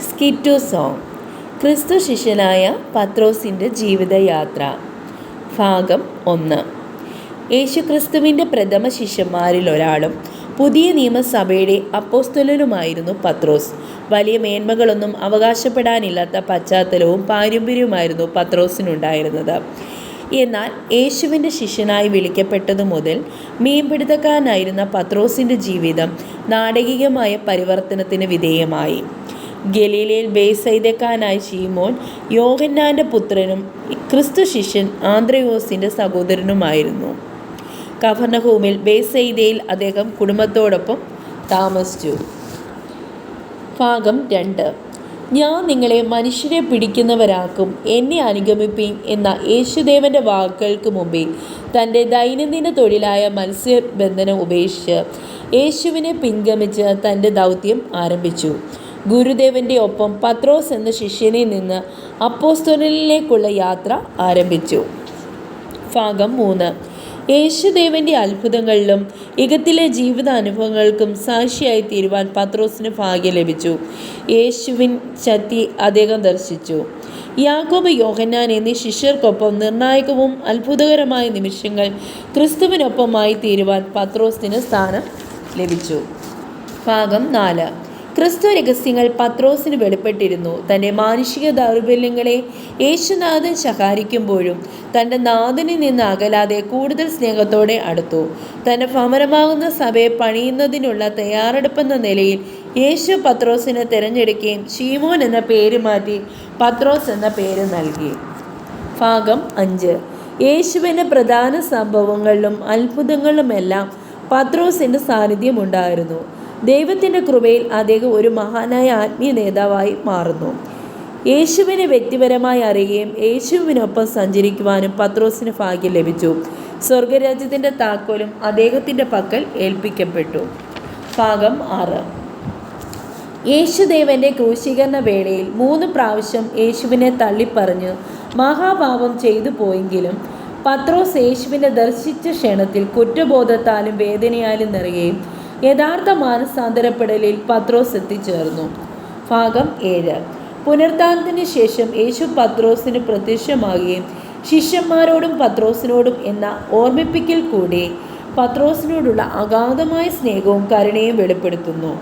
സ്കിറ്റു song. ക്രിസ്തു ശിഷ്യനായ പത്രോസിന്റെ ജീവിതയാത്ര. ഭാഗം ഒന്ന്. യേശുക്രിസ്തുവിന്റെ പ്രഥമ ശിഷ്യന്മാരിൽ ഒരാളും പുതിയ നിയമസഭയുടെ അപ്പോസ്തലനുമായിരുന്നു പത്രോസ്. വലിയ മേന്മകളൊന്നും അവകാശപ്പെടാനില്ലാത്ത പശ്ചാത്തലവും പാരമ്പര്യവുമായിരുന്നു പത്രോസിനുണ്ടായിരുന്നത്. എന്നാൽ യേശുവിന്റെ ശിഷ്യനായി വിളിക്കപ്പെട്ടതു മുതൽ മീൻപിടുത്തക്കാരനായിരുന്ന പത്രോസിന്റെ ജീവിതം നാടകീയമായ പരിവർത്തനത്തിന് വിധേയമായി. ഗലീലയിൽ ബേസൈദക്കാനായ ഷീമോൻ യോഹന്നാന്റെ പുത്രനും ക്രിസ്തു ശിഷ്യൻ ആന്ത്രയോസിന്റെ സഹോദരനുമായിരുന്നു. കഫർണഹൂമിൽ ബേസൈദയിൽ അദ്ദേഹം കുടുംബത്തോടൊപ്പം താമസിച്ചു. ഭാഗം രണ്ട്. ഞാൻ നിങ്ങളെ മനുഷ്യരെ പിടിക്കുന്നവരാക്കും എന്നെ അനുഗമിപ്പീൻ എന്ന യേശുദേവന്റെ വാക്കുകൾക്ക് മുമ്പിൽ തന്റെ ദൈനംദിന തൊഴിലായ മത്സ്യബന്ധനം ഉപേക്ഷിച്ച് യേശുവിനെ പിൻഗമിച്ച് തന്റെ ദൗത്യം ആരംഭിച്ചു. ഗുരുദേവന്റെ ഒപ്പം പത്രോസ് എന്ന ശിഷ്യനിൽ നിന്ന് അപ്പോസ്തോലിലേക്കുള്ള യാത്ര ആരംഭിച്ചു. ഭാഗം മൂന്ന്. യേശുദേവന്റെ അത്ഭുതങ്ങളിലും ഇകത്തിലെ ജീവിതാനുഭവങ്ങൾക്കും സാക്ഷിയായി തീരുവാൻ പത്രോസിന് ഭാഗ്യം ലഭിച്ചു. യേശുവിൻ ശക്തി അദ്ദേഹം ദർശിച്ചു. യാക്കോബ് യോഹന്നാൻ എന്നീ ശിഷ്യർക്കൊപ്പം നിർണായകവും അത്ഭുതകരമായ നിമിഷങ്ങൾ ക്രിസ്തുവിനൊപ്പമായി തീരുവാൻ പത്രോസിന് സ്ഥാനം ലഭിച്ചു. ഭാഗം നാല്. ക്രിസ്തു രഹസ്യങ്ങൾ പത്രോസിന് വെളിപ്പെട്ടിരുന്നു. തന്റെ മാനുഷിക ദൗർബല്യങ്ങളെ യേശുനാഥൻ ശകാരിക്കുമ്പോഴും തന്റെ നാഥനിൽ നിന്ന് അകലാതെ കൂടുതൽ സ്നേഹത്തോടെ അടുത്തു. തന്റെ ഭമരമാകുന്ന സഭയെ പണിയുന്നതിനുള്ള തയ്യാറെടുപ്പെന്ന നിലയിൽ യേശു പത്രോസിനെ തിരഞ്ഞെടുക്കുകയും ഷീമോൻ എന്ന പേര് മാറ്റി പത്രോസ് എന്ന പേര് നൽകി. ഭാഗം അഞ്ച്. യേശുവിന്റെ പ്രധാന സംഭവങ്ങളിലും അത്ഭുതങ്ങളിലുമെല്ലാം പത്രോസിന്റെ സാന്നിധ്യമുണ്ടായിരുന്നു ദൈവത്തിന്റെ കൃപയിൽ അദ്ദേഹം ഒരു മഹാനായ ആത്മീയ നേതാവായി മാറുന്നു. യേശുവിനെ വ്യക്തിപരമായി അറിയുകയും യേശുവിനൊപ്പം സഞ്ചരിക്കുവാനും പത്രോസിന് ഭാഗ്യം ലഭിച്ചു. സ്വർഗരാജ്യത്തിന്റെ താക്കോലും അദ്ദേഹത്തിന്റെ പക്കൽ ഏൽപ്പിക്കപ്പെട്ടു. ഭാഗം ആറ്. യേശുദേവന്റെ ക്രൂശീകരണ വേളയിൽ മൂന്ന് പ്രാവശ്യം യേശുവിനെ തള്ളിപ്പറഞ്ഞ് മഹാഭാവം ചെയ്തു പോയെങ്കിലും പത്രോസ് യേശുവിനെ ദർശിച്ച ക്ഷണത്തിൽ കുറ്റബോധത്താലും വേദനയാലും നിറയുകയും യഥാർത്ഥ മാനസാന്തരപ്പെടലിൽ പത്രോസ് എത്തിച്ചേർന്നു. ഭാഗം ഏഴ്. പുനർത്താനത്തിന് ശേഷം യേശു പത്രോസിന് പ്രത്യക്ഷമാകുകയും ശിഷ്യന്മാരോടും പത്രോസിനോടും എന്ന ഓർമ്മിപ്പിക്കൽ കൂടി പത്രോസിനോടുള്ള അഗാധമായ സ്നേഹവും കരുണയും വെളിപ്പെടുത്തുന്നു.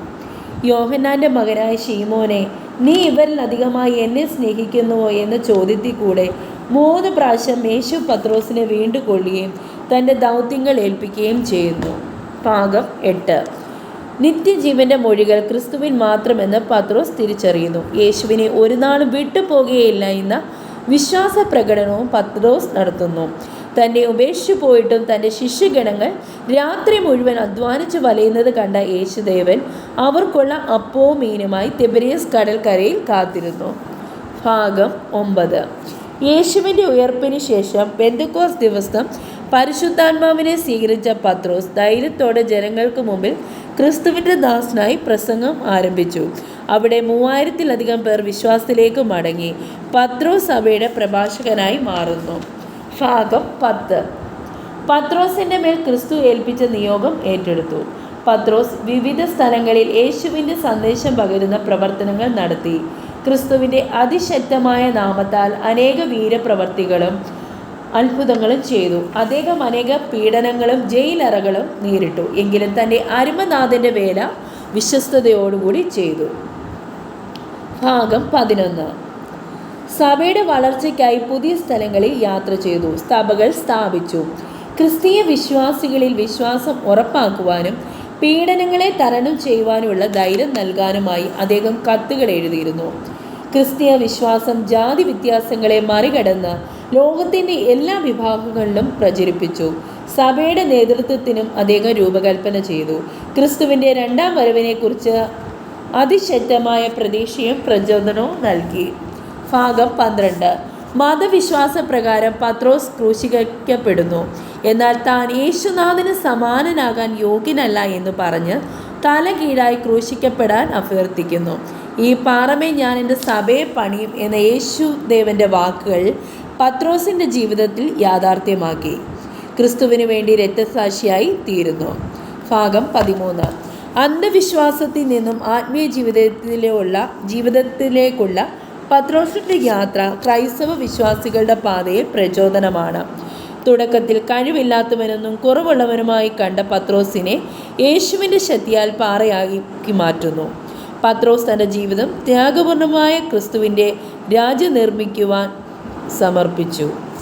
യോഹന്നാന്റെ മകനായ ഷീമോനെ നീ ഇവരിൽ അധികമായി എന്നെ സ്നേഹിക്കുന്നുവോ? എന്ന ചോദ്യത്തിൽ കൂടെ മൂന്ന് പ്രാവശ്യം യേശു പത്രോസിനെ വീണ്ടും കൊള്ളുകയും തന്റെ ദൗത്യങ്ങൾ ഏൽപ്പിക്കുകയും ചെയ്യുന്നു. ഭാഗം എട്ട്. നിത്യജീവന്റെ മൊഴികൾ ക്രിസ്തുവിൽ മാത്രമെന്ന് പത്രോസ് തിരിച്ചറിയുന്നു. യേശുവിനെ ഒരു നാളും വിട്ടുപോകുകയില്ല എന്ന വിശ്വാസ പ്രകടനവും പത്രോസ് നടത്തുന്നു. തന്നെ ഉപേക്ഷിച്ചു പോയിട്ടും തന്റെ ശിഷ്യഗണങ്ങൾ രാത്രി മുഴുവൻ അധ്വാനിച്ച് വലയുന്നത് കണ്ട യേശുദേവൻ അവർക്കുള്ള അപ്പവും മീനുമായി തെബരിയസ് കടൽക്കരയിൽ കാത്തിരുന്നു. ഭാഗം ഒമ്പത്. യേശുവിന്റെ ഉയർപ്പിന് ശേഷം ബന്ധുക്കോസ് ദിവസം പരിശുദ്ധാത്മാവിനെ സ്വീകരിച്ച പത്രോസ് ധൈര്യത്തോടെ ജനങ്ങൾക്ക് മുമ്പിൽ ക്രിസ്തുവിന്റെ ദാസനായി പ്രസംഗം ആരംഭിച്ചു. അവിടെ മൂവായിരത്തിലധികം പേർ വിശ്വാസത്തിലേക്ക് മടങ്ങി. പത്രോസ് സഭയുടെ പ്രഭാഷകനായി മാറുന്നു. ഭാഗം പത്ത്. പത്രോസിന്റെ മേൽ ക്രിസ്തു ഏൽപ്പിച്ച നിയോഗം ഏറ്റെടുത്തു. പത്രോസ് വിവിധ സ്ഥലങ്ങളിൽ യേശുവിന്റെ സന്ദേശം പകരുന്ന പ്രവർത്തനങ്ങൾ നടത്തി. ക്രിസ്തുവിന്റെ അതിശക്തമായ നാമത്താൽ അനേക വീരപ്രവർത്തികളും അത്ഭുതങ്ങളും ചെയ്തു. അദ്ദേഹം അനേക പീഡനങ്ങളും ജയിലറകളും നേരിട്ടു. എങ്കിലും തന്റെ അരുമനാഥന്റെ വേല വിശ്വസ്തയോടുകൂടി ചെയ്തു. ഭാഗം പതിനൊന്ന്. സഭയുടെ വളർച്ചയ്ക്കായി പുതിയ സ്ഥലങ്ങളിൽ യാത്ര ചെയ്തു. സഭകൾ സ്ഥാപിച്ചു. ക്രിസ്തീയ വിശ്വാസികളിൽ വിശ്വാസം ഉറപ്പാക്കുവാനും പീഡനങ്ങളെ തരണം ചെയ്യുവാനുമുള്ള ധൈര്യം നൽകാനുമായി അദ്ദേഹം കത്തുകൾ എഴുതിയിരുന്നു. ക്രിസ്തീയ വിശ്വാസം ജാതി വ്യത്യാസങ്ങളെ മറികടന്ന് ലോകത്തിന്റെ എല്ലാ വിഭാഗങ്ങളിലും പ്രചരിപ്പിച്ചു. സഭയുടെ നേതൃത്വത്തിനും അദ്ദേഹം രൂപകൽപ്പന ചെയ്തു. ക്രിസ്തുവിന്റെ രണ്ടാം വരവിനെക്കുറിച്ച് അതിശക്തമായ പ്രതീക്ഷയും പ്രചോദനവും നൽകി. ഭാഗം പന്ത്രണ്ട്. മതവിശ്വാസ പ്രകാരം പത്രോസ് ക്രൂശിക്കപ്പെടുന്നു എന്നാൽ താൻ യേശുനാഥന് സമാനനാകാൻ യോഗ്യനല്ല എന്ന് പറഞ്ഞ് തല കീഴായി ക്രൂശിക്കപ്പെടാൻ അഭ്യർത്ഥിക്കുന്നു. ഈ പാറമേ ഞാൻ എന്റെ സഭയെ പണിയും എന്ന യേശുദേവന്റെ വാക്കുകൾ പത്രോസിന്റെ ജീവിതത്തിൽ യാഥാർത്ഥ്യമാക്കി. ക്രിസ്തുവിന് വേണ്ടി രക്തസാക്ഷിയായി തീരുന്നു. ഭാഗം പതിമൂന്ന്. അന്ധവിശ്വാസത്തിൽ നിന്നും ആത്മീയ ജീവിതത്തിലുള്ള ജീവിതത്തിലേക്കുള്ള പത്രോസിന്റെ യാത്ര ക്രൈസ്തവ വിശ്വാസികളുടെ പാതയിൽ പ്രചോദനമാണ്. തുടക്കത്തിൽ കഴിവില്ലാത്തവനെന്നും കുറവുള്ളവനുമായി കണ്ട പത്രോസിനെ യേശുവിന്റെ ശക്തിയാൽ പാറയാക്കി മാറ്റുന്നു. പത്രോസ് തന്റെ ജീവിതം ത്യാഗപൂർണമായ ക്രിസ്തുവിന്റെ രാജ്യം നിർമ്മിക്കുവാൻ സമർപ്പിച്ചു.